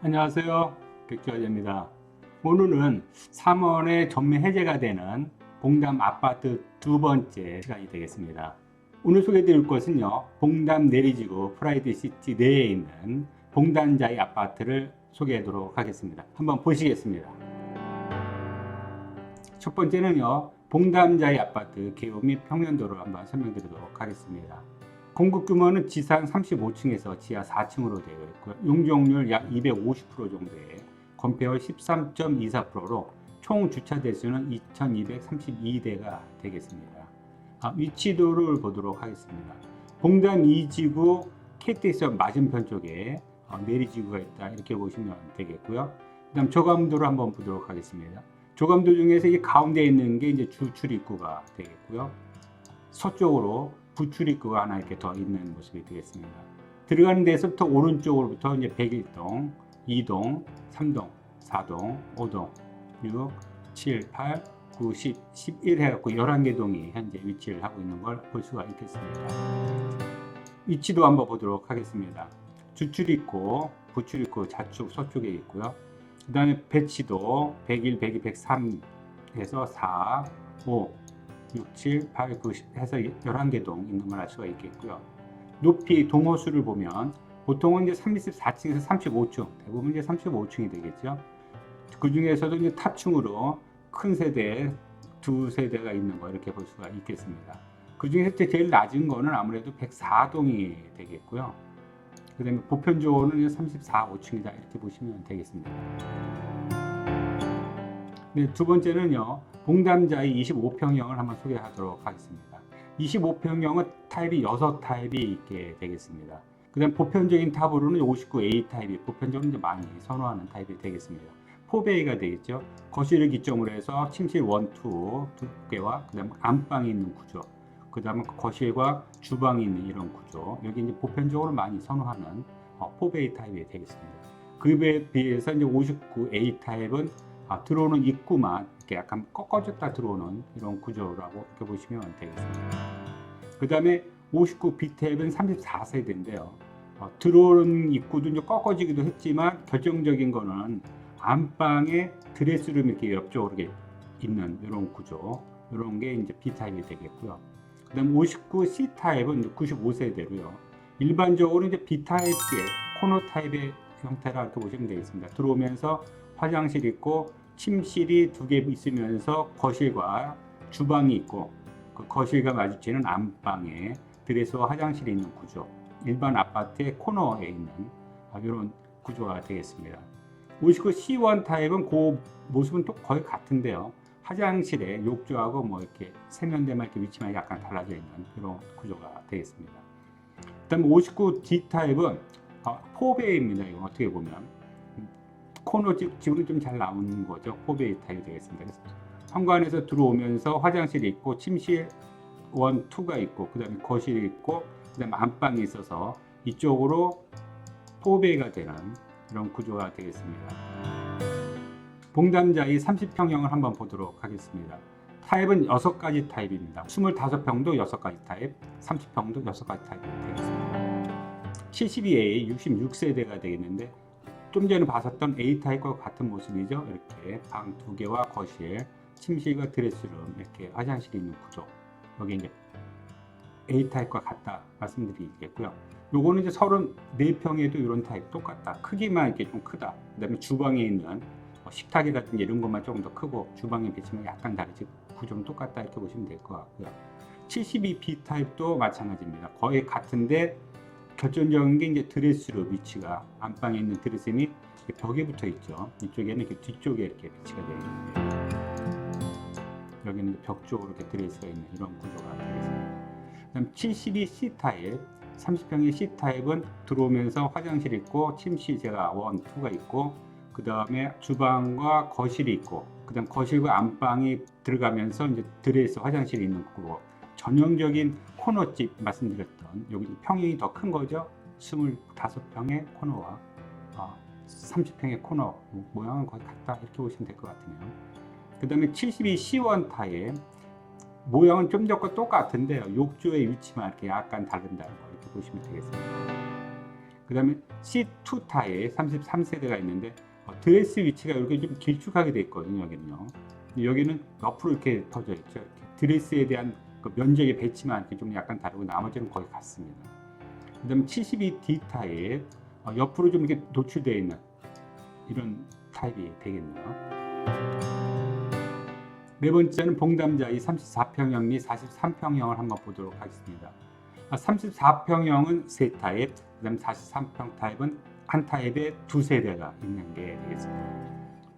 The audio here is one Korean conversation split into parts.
안녕하세요. 백주아재입니다. 오늘은 3월에 전매 해제가 되는 봉담 아파트 두 번째 시간이 되겠습니다. 오늘 소개드릴 것은요, 봉담 내리지구 프라이드 시티 내에 있는 봉담자이 아파트를 소개하도록 하겠습니다. 한번 보시겠습니다. 첫 번째는요, 봉담자이 아파트 개요 및 평면도를 한번 설명드리도록 하겠습니다. 공급 규모는 지상 35층에서 지하 4층으로 되어 있고요. 용적률 약 250% 정도에 건폐율 13.24%로 총 주차 대수는 2,232대가 되겠습니다. 아, 위치도를 보도록 하겠습니다. 봉담 2지구 KTX 맞은편 쪽에 어, 내리지구가 있다 이렇게 보시면 되겠고요. 그다음 조감도를 한번 보도록 하겠습니다. 조감도 중에서 이 가운데 있는 게 이제 주 출입구가 되겠고요. 서쪽으로 부출입구가 하나 이렇게 더 있는 모습이 되겠습니다. 들어가는 데서부터 오른쪽으로부터 이제 101동, 2동, 3동, 4동, 5동, 6, 7, 8, 9, 10, 11 해갖고 11개 동이 현재 위치를 하고 있는 걸 볼 수가 있겠습니다. 위치도 한번 보도록 하겠습니다. 주출입구, 부출입구 좌측 서쪽에 있고요. 그 다음에 배치도 101, 102, 103에서 4, 5, 6, 7, 8, 9, 10 해서 11개 동 있는 걸 알 수가 있겠고요. 높이 동호수를 보면 보통은 이제 34층에서 35층, 대부분 이제 35층이 되겠죠. 그 중에서도 이제 탑층으로 큰 세대 두 세대가 있는 거 이렇게 볼 수가 있겠습니다. 그 중에서 제일 낮은 거는 아무래도 104동이 되겠고요. 그 다음에 보편적으로는 34, 5층이다 이렇게 보시면 되겠습니다. 네, 두 번째는요. 봉담자의 25평형을 한번 소개하도록 하겠습니다. 25평형은 타입이 6타입이 있게 되겠습니다. 그 다음 보편적인 탑으로는 59A 타입이 보편적으로 이제 많이 선호하는 타입이 되겠습니다. 4베이가 되겠죠. 거실을 기점으로 해서 침실 1, 2두 개와 그 다음 안방이 있는 구조 그 다음에 거실과 주방이 있는 이런 구조 여기 이제 보편적으로 많이 선호하는 어, 4베이 타입이 되겠습니다. 그에 비해서 이제 59A 타입은 아, 들어오는 입구만 이렇게 약간 꺾어졌다 들어오는 이런 구조라고 이렇게 보시면 되겠습니다. 그 다음에 59B 탭은 34세대인데요. 어, 들어오는 입구도 이제 꺾어지기도 했지만 결정적인 거는 안방에 드레스룸 이렇게 옆쪽으로 이렇게 있는 이런 구조, 이런 게 이제 B 타입이 되겠고요. 그 다음 59C 타입은 95세대로요. 일반적으로 이제 B 타입의 코너 타입의 형태라 이렇게 보시면 되겠습니다. 들어오면서 화장실 있고 침실이 두 개 있으면서 거실과 주방이 있고 그 거실과 마주치는 안방에 드레스와 화장실이 있는 구조 일반 아파트의 코너에 있는 이런 구조가 되겠습니다. 59 C1 타입은 그 모습은 또 거의 같은데요. 화장실에 욕조하고 뭐 이렇게 세면대만 이렇게 위치만 약간 달라져 있는 그런 구조가 되겠습니다. 그 다음에 59 D 타입은 4배입니다. 이거 어떻게 보면 코너 지금 좀 잘 나오는 거죠. 포베이 타입이 되겠습니다. 그래서 현관에서 들어오면서 화장실이 있고 침실 1, 2가 있고 그 다음에 거실이 있고 그 다음에 안방이 있어서 이쪽으로 포베이가 되는 이런 구조가 되겠습니다. 봉담자의 30평형을 한번 보도록 하겠습니다. 타입은 6가지 타입입니다. 25평도 6가지 타입, 30평도 6가지 타입이 되겠습니다. 72A 66세대가 되겠는데 좀 전에 봤었던 A타입과 같은 모습이죠. 이렇게 방 두 개와 거실, 침실과 드레스룸, 이렇게 화장실이 있는 구조. 여기 이제 A타입과 같다 말씀드리겠고요. 요거는 이제 34평에도 이런 타입 똑같다. 크기만 이렇게 좀 크다. 그 다음에 주방에 있는 뭐 식탁이라든지 이런 것만 조금 더 크고 주방에 비치면 약간 다르지 구조는 똑같다 이렇게 보시면 될 것 같고요. 72B 타입도 마찬가지입니다. 거의 같은데 결정적인 게 이제 드레스룸 위치가 안방에 있는 드레스룸이 벽에 붙어 있죠. 이쪽에는 이렇게 뒤쪽에 이렇게 배치가 되어 있는데 여기는 벽 쪽으로 이렇게 드레스가 있는 이런 구조가 되겠습니다. 그다음 72C 타입, 30평의 C 타입은 들어오면서 화장실 있고 침실 제가 원, 투가 있고 그 다음에 주방과 거실이 있고 그 다음 거실과 안방이 들어가면서 이제 드레스 화장실이 있는 거고 전형적인 코너집 말씀드렸 던 여기 평이 더 큰 거죠. 25평의 코너와 어, 30평의 코너 모양은 거의 같다 이렇게 보시면 될 것 같으네요. 그 다음에 72 C1 타입 모양은 좀 전과 똑같은데요. 욕조의 위치만 이렇게 약간 다른다는 거 이렇게 보시면 되겠습니다. 그 다음에 C2 타입 33세대가 있는데 어, 드레스 위치가 이렇게 좀 길쭉하게 돼 있거든요. 여기는요. 여기는 옆으로 이렇게 퍼져 있죠. 드레스에 대한 그 면적의 배치만 좀 약간 다르고 나머지는 거의 같습니다. 그 다음에 72D 타입 어, 옆으로 좀 이렇게 노출되어 있는 이런 타입이 되겠네요. 네 번째는 봉담자 이 34평형 및 43평형을 한번 보도록 하겠습니다. 34평형은 세 타입, 그다음 43평 타입은 한 타입에 두 세대가 있는 게 되겠습니다.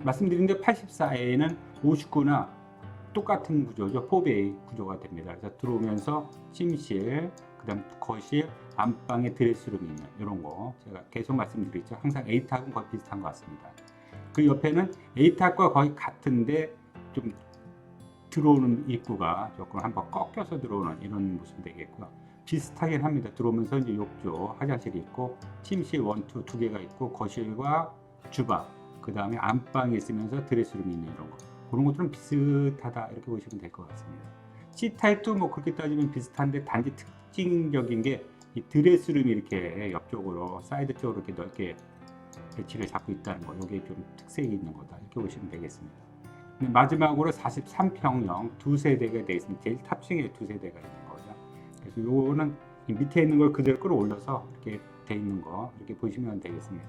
말씀드린 데 84A는 59나 똑같은 구조죠. 4베이 구조가 됩니다. 그래서 들어오면서 침실, 그 다음 거실, 안방에 드레스룸이 있는 이런 거 제가 계속 말씀드리죠. 항상 A탑은 거의 비슷한 것 같습니다. 그 옆에는 A탑과 거의 같은데 좀 들어오는 입구가 조금 한번 꺾여서 들어오는 이런 모습이 되겠고요. 비슷하긴 합니다. 들어오면서 이제 욕조, 화장실이 있고 침실 원투 두 개가 있고 거실과 주방, 그 다음에 안방이 있으면서 드레스룸이 있는 이런 거. 그런 것들은 비슷하다 이렇게 보시면 될 것 같습니다. C 타입도 뭐 그렇게 따지면 비슷한데 단지 특징적인 게 이 드레스룸이 이렇게 옆쪽으로 사이드 쪽으로 이렇게 넓게 배치를 잡고 있다는 거. 이게 좀 특색이 있는 거다 이렇게 보시면 되겠습니다. 네, 마지막으로 43평형 두 세대가 되어 있습니다. 제일 탑층에 두 세대가 있는 거죠. 그래서 요거는 이 밑에 있는 걸 그대로 끌어올려서 이렇게 돼 있는 거 이렇게 보시면 되겠습니다.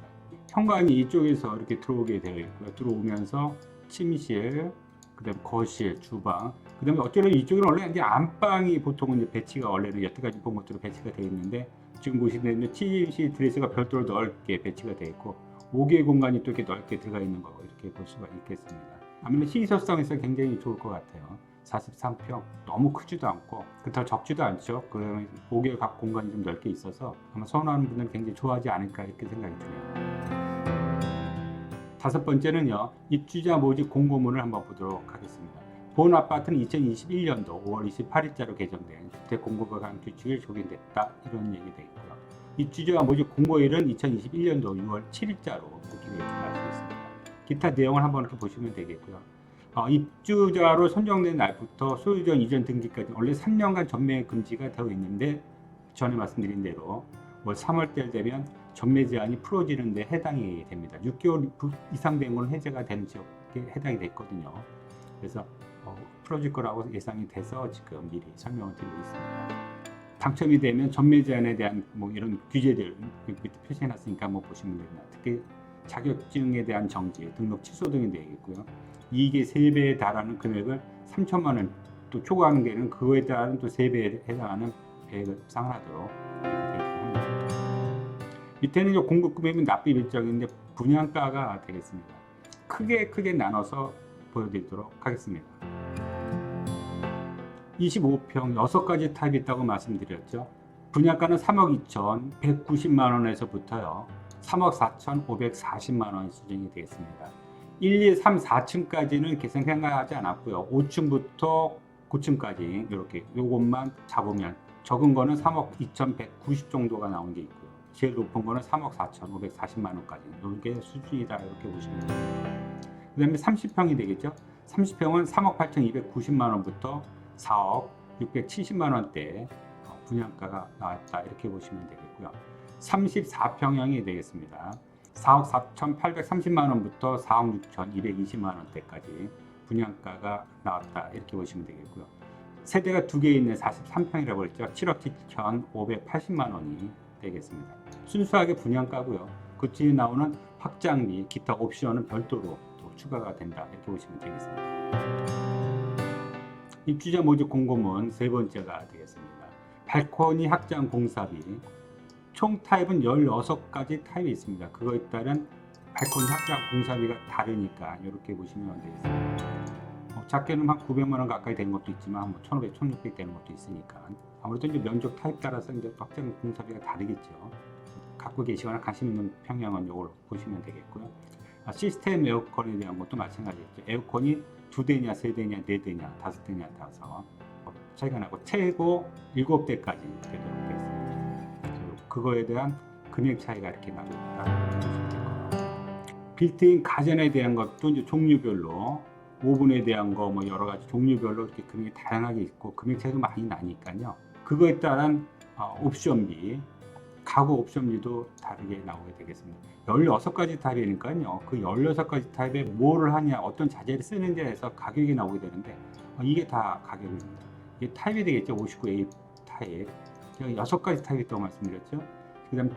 현관이 이쪽에서 이렇게 들어오게 되어 있고요. 들어오면서 침실, 그다음 거실, 주방, 그다음에 어쩌면 이쪽은 원래 이제 안방이 보통은 이제 배치가 원래는 여태까지 본 것대로 배치가 되어 있는데 지금 보시면 침실 드레스가 별도로 넓게 배치가 되어 있고 5개 공간이 또 이렇게 넓게 들어가 있는 거 이렇게 볼 수가 있겠습니다. 아무래도 시설성에서 굉장히 좋을 것 같아요. 43평 너무 크지도 않고 그렇다고 적지도 않죠. 그러면 5개 각 공간이 좀 넓게 있어서 아마 선호하는 분들은 굉장히 좋아하지 않을까 이렇게 생각이 드네요. 다섯 번째는요. 입주자 모집 공고문을 한번 보도록 하겠습니다. 본 아파트는 2021년도 5월 28일자로 개정된 주택 공급에 관한 규칙이 적용됐다 이런 얘기 되어 있고요. 입주자 모집 공고일은 2021년도 6월 7일자로 그렇게 되어 있습니다. 기타 내용을 한번 이렇게 보시면 되겠고요. 어, 입주자로 선정된 날부터 소유권 이전 등기까지 원래 3년간 전매 금지가 되어 있는데 전에 말씀드린 대로 올 3월 달 되면 전매 제한이 풀어지는 데 해당이 됩니다. 6개월 이상 된 건 해제가 되는 지역에 해당이 됐거든요. 그래서 어, 풀어질 거라고 예상이 돼서 지금 미리 설명을 드리고 있습니다. 당첨이 되면 전매 제한에 대한 뭐 이런 규제들 밑에 표시해 놨으니까 한번 보시면 됩니다. 특히 자격증에 대한 정지, 등록 취소 등이 되겠고요. 이익의 3배에 달하는 금액을 3천만 원 또 초과하는 게는 그거에 따른 또 3배에 해당하는 계획을 상환하도록. 밑에는 이제 공급 금액은 납입 일정인데 분양가가 되겠습니다. 크게 크게 나눠서 보여드리도록 하겠습니다. 25평 6가지 타입이 있다고 말씀드렸죠. 분양가는 3억 2천 190만 원에서부터요. 3억 4천 540만 원 수준이 되겠습니다. 1, 2, 3, 4층까지는 계산 생각하지 않았고요. 5층부터 9층까지 이렇게 요것만 잡으면 적은 거는 3억 2,190 정도가 나온 게 있고요. 제일 높은 거는 3억 4,540만 원까지. 이게 수준이다 이렇게 보시면 됩니다. 그 다음에 30평이 되겠죠. 30평은 3억 8,290만 원부터 4억 670만 원대 어, 분양가가 나왔다 이렇게 보시면 되겠고요. 34평형이 되겠습니다. 4억 4,830만 원부터 4억 6,220만 원대까지 분양가가 나왔다 이렇게 보시면 되겠고요. 세대가 두 개 있는 43평이라고 했죠. 7억 7,580만 원이 되겠습니다. 순수하게 분양가고요. 그 뒤에 나오는 확장비, 기타 옵션은 별도로 또 추가가 된다 이렇게 보시면 되겠습니다. 입주자 모집 공고문 세 번째가 되겠습니다. 발코니 확장 공사비 총 타입은 16가지 타입이 있습니다. 그거에 따른 발코니 확장 공사비가 다르니까 이렇게 보시면 되겠습니다. 어, 작게는 한 900만 원 가까이 되는 것도 있지만 뭐 1,500, 1,600 되는 것도 있으니까 아무래도 이제 면적 타입 따라서 이제 확장 공사비가 다르겠죠. 갖고 계시거나 관심 있는 평형은 이걸 보시면 되겠고요. 아, 시스템 에어컨에 대한 것도 마찬가지겠죠. 에어컨이 두 대냐, 세 대냐, 네 대냐, 다섯 대냐 따라서 어, 차이가 나고 최고 일곱 대까지 되도록 되어 있습니다. 그거에 대한 금액 차이가 이렇게 나고 있다. 빌트인 가전에 대한 것도 이제 종류별로 오븐에 대한 거 뭐 여러 가지 종류별로 이렇게 금액이 다양하게 있고 금액 차이도 많이 나니까요. 그거에 따른 어, 옵션비 가구 옵션비도 다르게 나오게 되겠습니다. 16가지 타입이니까요. 그 16가지 타입에 뭐를 하냐, 어떤 자재를 쓰느냐에 해서 가격이 나오게 되는데 어, 이게 다 가격입니다. 이게 타입이 되겠죠. 59A 타입. 제가 6가지 타입이 있다고 말씀드렸죠. 그 다음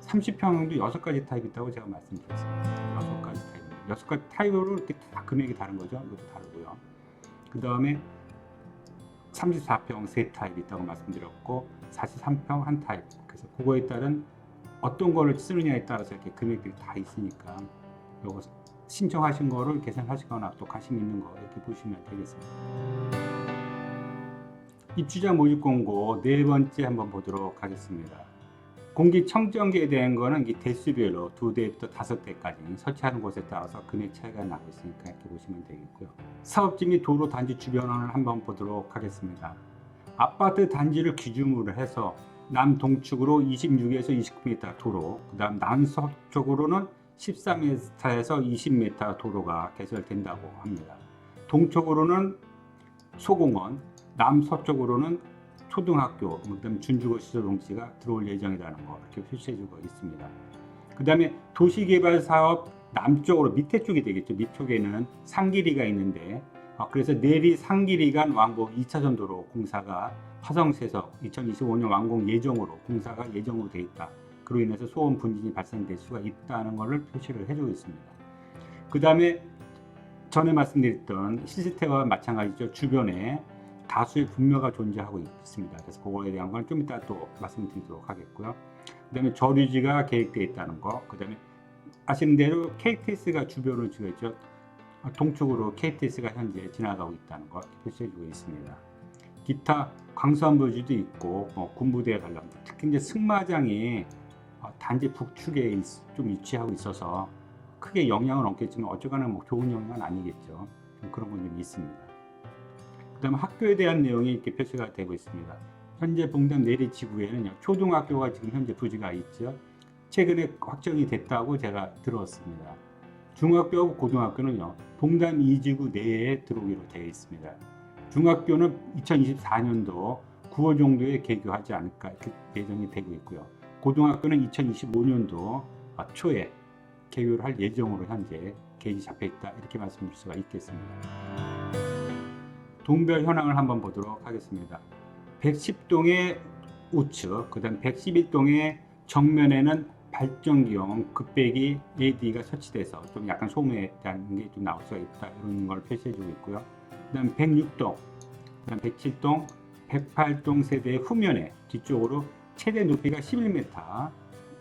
30평형도 6가지 타입이 있다고 제가 말씀드렸습니다. 6가지 타입. 6가지 타입으로 이렇게 다 금액이 다른 거죠. 이것도 다르고요. 그 다음에 34평 세 타입이 있다고 말씀드렸고 43평 한 타입. 그래서 그거에 따른 어떤 거를 쓰느냐에 따라서 이렇게 금액들이 다 있으니까 요거 신청하신 거를 계산하시거나 또 관심 있는 거 이렇게 보시면 되겠습니다. 입주자 모집 공고 네 번째 한번 보도록 하겠습니다. 공기청정기에 대한 거는 이 대수별로 두 대부터 다섯 대까지 설치하는 곳에 따라서 금액 차이가 나고 있으니까 이렇게 보시면 되겠고요. 사업지 및 도로 단지 주변을 한번 보도록 하겠습니다. 아파트 단지를 기준으로 해서 남동축으로 26에서 29m 도로, 그 다음 남서쪽으로는 13m에서 20m 도로가 개설된다고 합니다. 동쪽으로는 소공원, 남서쪽으로는 초등학교, 그다음에 준주거 시설 용지가 들어올 예정이라는 거 이렇게 표시해주고 있습니다. 그 다음에 도시개발 사업 남쪽으로 밑에 쪽이 되겠죠. 밑쪽에는 상길이가 있는데 어, 그래서 내리 상길이 간 왕복 2차전 도로 공사가 화성시에서 2025년 완공 예정으로 공사가 예정으로 돼 있다. 그로 인해서 소음 분진이 발생될 수가 있다는 것을 표시를 해주고 있습니다. 그 다음에 전에 말씀드렸던 시스템과 마찬가지죠. 주변에 다수의 분묘가 존재하고 있습니다. 그래서 그거에 대한 건 좀 이따 또 말씀드리도록 하겠고요. 그 다음에 저류지가 계획되어 있다는 거, 그 다음에 아시는 대로 KTX가 주변을 지었죠. 동쪽으로 KTX가 현재 지나가고 있다는 거 표시해주고 있습니다. 기타 광수안부지도 있고 뭐 군부대 관련 특히 이제 승마장이 어, 단지 북측에 있- 좀 위치하고 있어서 크게 영향은 없겠지만 어쩌거나 뭐 좋은 영향은 아니겠죠. 좀 그런 건 좀 있습니다. 그다음 학교에 대한 내용이 이렇게 표시가 되고 있습니다. 현재 봉담 내리 지구에는 초등학교가 지금 현재 부지가 있죠. 최근에 확정이 됐다고 제가 들었습니다. 중학교하고 고등학교는요, 봉담 2지구 내에 들어오기로 되어 있습니다. 중학교는 2024년도 9월 정도에 개교하지 않을까 이렇게 예정이 되고 있고요. 고등학교는 2025년도 초에 개교를 할 예정으로 현재 계획이 잡혀 있다 이렇게 말씀드릴 수가 있겠습니다. 동별 현황을 한번 보도록 하겠습니다. 110동의 우측, 그 다음 111동의 정면에는 발전기용 급배기 AD가 설치돼서 좀 약간 소음에 대한 게 좀 나올 수가 있다 이런 걸 표시해주고 있고요. 그 다음 106동, 그 다음 107동, 108동 세대의 후면에 뒤쪽으로 최대 높이가 11m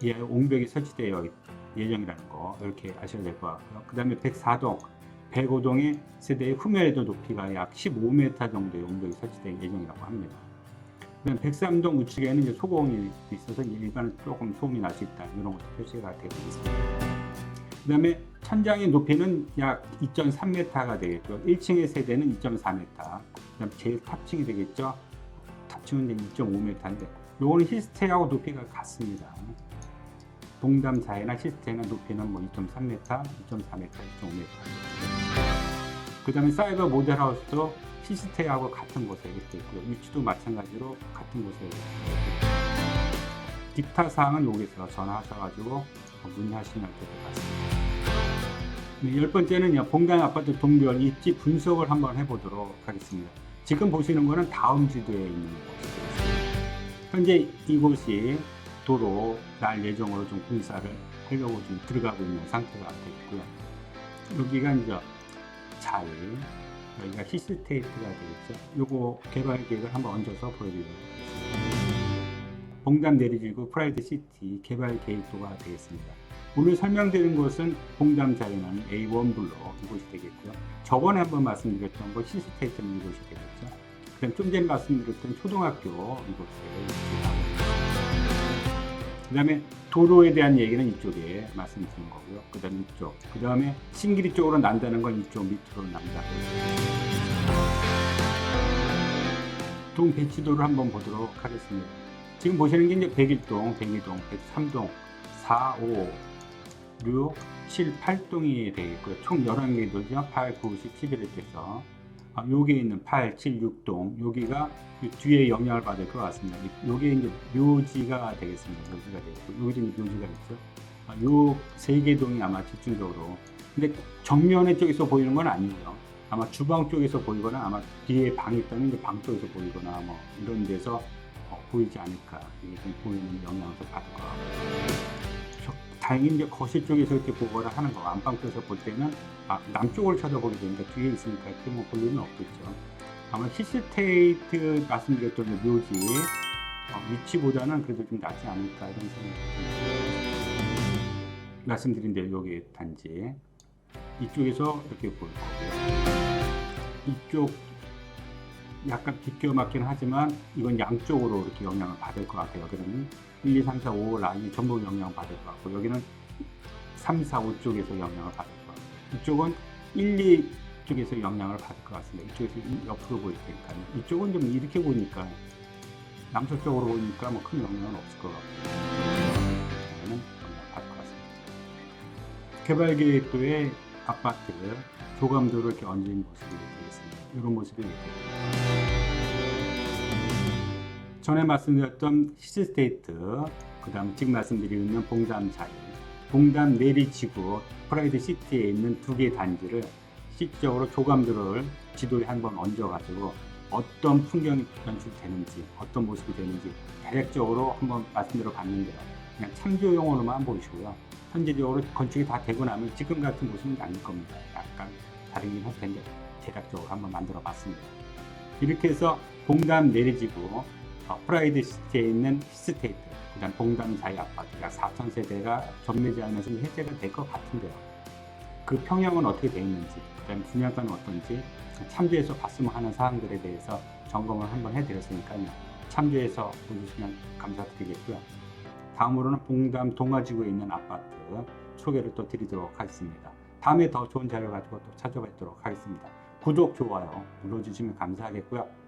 이하의 옹벽이 설치되어 있- 예정이라는 거 이렇게 아셔야 될 것 같고요. 그 다음에 104동, 105동의 세대의 후면에도 높이가 약 15m 정도의 옹벽이 설치될 예정이라고 합니다. 그다음 103동 우측에는 소공이 있어서 일반 조금 소음이 날 수 있다 이런 것도 표시가 되고 있습니다. 그 다음에 천장의 높이는 약 2.3m가 되겠고 1층의 세대는 2.4m. 그다음 제일 탑층이 되겠죠. 탑층은 이제 2.5m인데 요거는 히스테하고 높이가 같습니다. 동담사이나 시스테나 높이는 뭐 2.3m, 2.4m, 2.5m. 그 다음에 사이버 모델하우스도 시스테하고 같은 곳에 이렇게 있고요. 위치도 마찬가지로 같은 곳에 이렇게 있고요. 기타 사항은 여기서 전화하셔가지고 문의하시면 될 것 같습니다. 네, 열 번째는요, 봉단 아파트 동별 입지 분석을 한번 해보도록 하겠습니다. 지금 보시는 거는 다음 지도에 있는 곳이겠습니다. 현재 이곳이 도로 날 예정으로 좀 공사를 하려고 좀 들어가고 있는 상태가 되겠고요. 여기가 이제 잘 여기가 히스테이트가 되겠죠. 요거 개발 계획을 한번 얹어서 보여드리도록 하겠습니다. 봉담 내리지구 프라이드 시티 개발 계획도가 되겠습니다. 오늘 설명드린 곳은 봉담자에는 A1 블록 이곳이 되겠고요. 저번에 한번 말씀드렸던 곳 시스테이트는 이곳이 되겠죠. 그다음 좀 전에 말씀드렸던 초등학교 위치하고 있습니다. 그 다음에 도로에 대한 얘기는 이쪽에 말씀드린 거고요. 그 다음 이쪽. 그 다음에 신길이 쪽으로 난다는 건 이쪽 밑으로 난다고. 동 배치도를 한번 보도록 하겠습니다. 지금 보시는 게 이제 101동, 102동, 103동, 4, 5, 6, 7, 8동이 되겠고요. 총 11개 도죠. 8, 9, 10, 11을 해서 아, 여기에 있는 8, 7, 6동 여기가 이 뒤에 영향을 받을 것 같습니다. 이- 요게 이제 묘지가 되겠습니다. 묘지가 되고 여기도 이제 묘지가 있죠. 아, 요세 개 동이 아마 집중적으로 근데 정면에 쪽에서 보이는 건 아니고요. 아마 주방 쪽에서 보이거나 아마 뒤에 방이 있다면 이제 방 쪽에서 보이거나 뭐 이런 데서 어, 보이지 않을까 이게 좀 보이는 영향을 좀 받을 것 저- 다행히 이제 거실 쪽에서 이렇게 보거나 하는 거 안방 쪽에서 볼 때는 아, 남쪽을 쳐다보게 되니까 뒤에 있으니까 이렇게 뭐볼 일은 없겠죠. 아마 히스테이트 말씀드렸던 그 묘지 어, 위치보다는 그래도 좀 낫지 않을까 이런 생각이 듭니다. 말씀드린 대로 여기 단지 이쪽에서 이렇게 보일 거고요. 이쪽 약간 비껴 맞긴 하지만 이건 양쪽으로 이렇게 영향을 받을 것 같아요. 여기는 1, 2, 3, 4, 5 라인이 전부 영향을 받을 것 같고 여기는 3, 4, 5 쪽에서 영향을 받을 것 같고 이쪽은 1, 2 쪽에서 영향을 받을 것 같습니다. 이쪽에서 이- 옆으로 보일 테니까 이쪽은 좀 이렇게 보니까 남서쪽으로 보니까 뭐 큰 영향은 없을 것 같고 여기는 영향을 받을 것 같습니다. 개발 계획도의 아파트 조감도를 이렇게 얹은 모습이 되겠습니다. 이런 모습이 되겠습니다. 전에 말씀드렸던 시스테이트, 그 다음 지금 말씀드리고 있는 봉담 자이, 봉담 내리지구 프라이드 시티에 있는 두개 단지를 실질적으로 조감도를 지도에 한 번 얹어가지고 어떤 풍경이 연출되는지, 어떤 모습이 되는지 대략적으로 한번 말씀드려 봤는데요. 그냥 참조용으로만 보시고요. 현재적으로 건축이 다 되고 나면 지금 같은 모습은 아닐 겁니다. 약간 다르긴 할 텐데 대략적으로 한번 만들어 봤습니다. 이렇게 해서 봉담 내리지구 어, 프라이드 시티에 있는 히스테이트, 그다음 봉담 자이 아파트 약 4천 세대가 전매 제한에서 해제가 될 것 같은데요. 그 평형은 어떻게 되어 있는지, 그다음 분양가는 어떤지 참조해서 봤으면 하는 사항들에 대해서 점검을 한번 해드렸으니까요. 참조해서 보시면 감사드리겠고요. 다음으로는 봉담 동아지구에 있는 아파트 소개를 또 드리도록 하겠습니다. 다음에 더 좋은 자료 가지고 또 찾아뵙도록 하겠습니다. 구독, 좋아요 눌러주시면 감사하겠고요.